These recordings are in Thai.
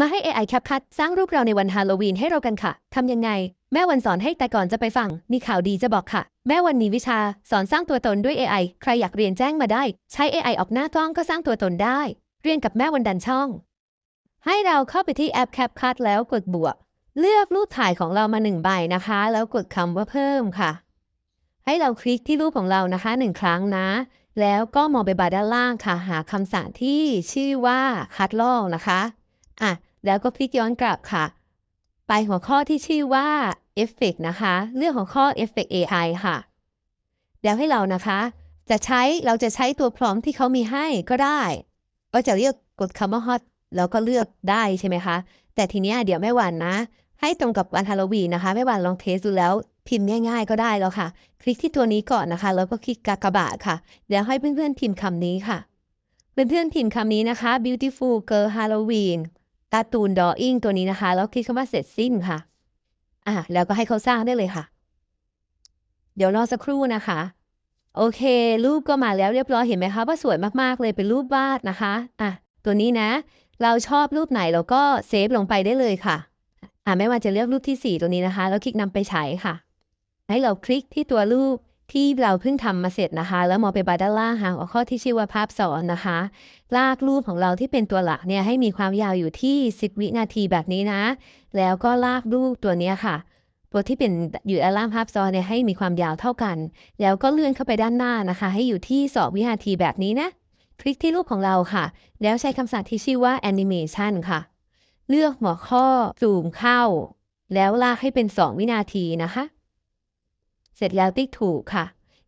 มาให้ AI CapCut สร้างรูปเราในวันฮาโลวีนให้เรากันค่ะ ทำยังไง แม่วันสอนให้แต่ก่อนจะไปฟัง มีข่าวดีจะบอกค่ะ แม่วันมีวิชา สอนสร้างตัวตนด้วย AI ใครอยากเรียนแจ้งมาได้ ใช้ AI ออกหน้ากล้องก็สร้างตัวตนได้ เรียนกับแม่วันดันช่อง ให้เราเข้าไปที่แอป CapCut แล้วกดบวก เลือกรูปถ่ายของเรามาหนึ่งใบนะคะ แล้วกดคำว่าเพิ่มค่ะ ให้เราคลิกที่รูปของเรานะคะหนึ่งครั้งนะ แล้วก็มองไปบาร์ด้านล่างค่ะ หาคำสั่งที่ชื่อว่าคัดลอกนะคะอะ แล้วก็คลิกย้อนกลับค่ะ ไปหัวข้อที่ชื่อว่า Effect นะคะ เรื่องของข้อ Effect AI ค่ะ แล้วให้เรานะคะ จะใช้เราจะใช้ตัวพร้อมที่เขามีให้ก็ได้ ก็จะเรียกกดคำว่า hot แล้วก็เลือกได้ใช่ไหมคะ แต่ทีนี้เดี๋ยวแม่วันนะ ให้ตรงกับวันฮาโลวีนนะคะแม่วันลองเทสดูแล้วพิมพ์ง่าย ๆ ก็ได้แล้วค่ะ คลิกที่ตัวนี้ก่อนนะคะ แล้วก็คลิกกากบาทค่ะ แล้วให้เพื่อนๆพิมพ์คำนี้ค่ะเพื่อนๆพิมพ์คำนี้นะคะ beautiful girl Halloween การ์ตูนดออิงตัวนี้นะคะ แล้วคลิกคำว่าเสร็จสิ้นค่ะ อะ แล้วก็ให้เขาสร้างได้เลยค่ะ เดี๋ยวรอสักครู่นะคะ โอเค รูปก็มาแล้วเรียบร้อยเห็นไหมคะว่าสวยมากๆเลยเป็นรูปวาดนะคะ อะ ตัวนี้นะ เราชอบรูปไหนเราก็เซฟลงไปได้เลยค่ะ อะไม่ว่าจะเลือกรูปที่ 4 ตัวนี้นะคะ แล้วคลิกนำไปใช้ค่ะ ให้เราคลิกที่ตัวรูป ที่เราเพิ่งทำมาเสร็จนะคะ แล้วมองไปบาด้านล่างหาหัวข้อที่ชื่อว่าภาพสอนนะคะ ลากรูปของเราที่เป็นตัวหลักเนี่ยให้มีความยาวอยู่ที่ 10 วินาทีแบบนี้นะ แล้วก็ลากรูปตัวเนี้ยค่ะตัวที่เป็นอยู่ด้านล่างภาพซ้อนเนี่ยให้มีความยาวเท่ากัน แล้วก็เลื่อนเข้าไปด้านหน้านะคะ ให้อยู่ที่ 2 วินาทีแบบนี้นะคลิกที่รูปของเราค่ะ แล้วใช้คำสั่งที่ชื่อว่า animation ค่ะ เลือกหัวข้อ ซูมเข้า แล้วลากให้เป็น 2 วินาทีนะคะ เสร็จแล้วติ๊กถูกค่ะ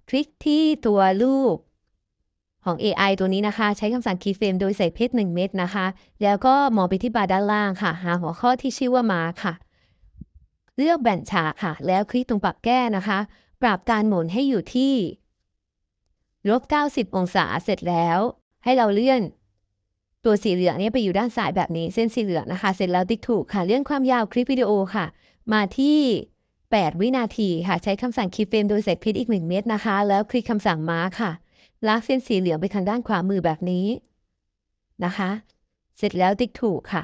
คลิกที่ตัวรูปของ AI ตัวนี้นะคะ ใช้คำสั่ง keyframe โดยใส่เพชร 1 เม็ดนะคะ แล้วก็มองไปที่บาร์ด้านล่างค่ะ หาหัวข้อที่ชื่อว่า mark ค่ะ เลือกแบ่งฉากค่ะ แล้วคลิกตรงปรับแก้นะคะ ปรับการหมุนให้อยู่ที่ลบ90 องศาเสร็จแล้ว ให้เราเลื่อนตัวสีเหลืองเนี่ยไปอยู่ด้านซ้ายแบบนี้เส้นสีเหลืองนะคะ เสร็จแล้วติ๊กถูกค่ะ เลื่อนความยาวคลิปวิดีโอค่ะ มาที่ 8 วินาทีค่ะ ใช้คำสั่งคีย์เฟรมโดยเส่เพชรอีก 1 เม็ดนะคะ แล้วคลิกคำสั่งมาค่ะ ลากเส้นสีเหลืองไปทางด้านขวามือแบบนี้นะคะ เสร็จแล้วติ๊กถูกค่ะ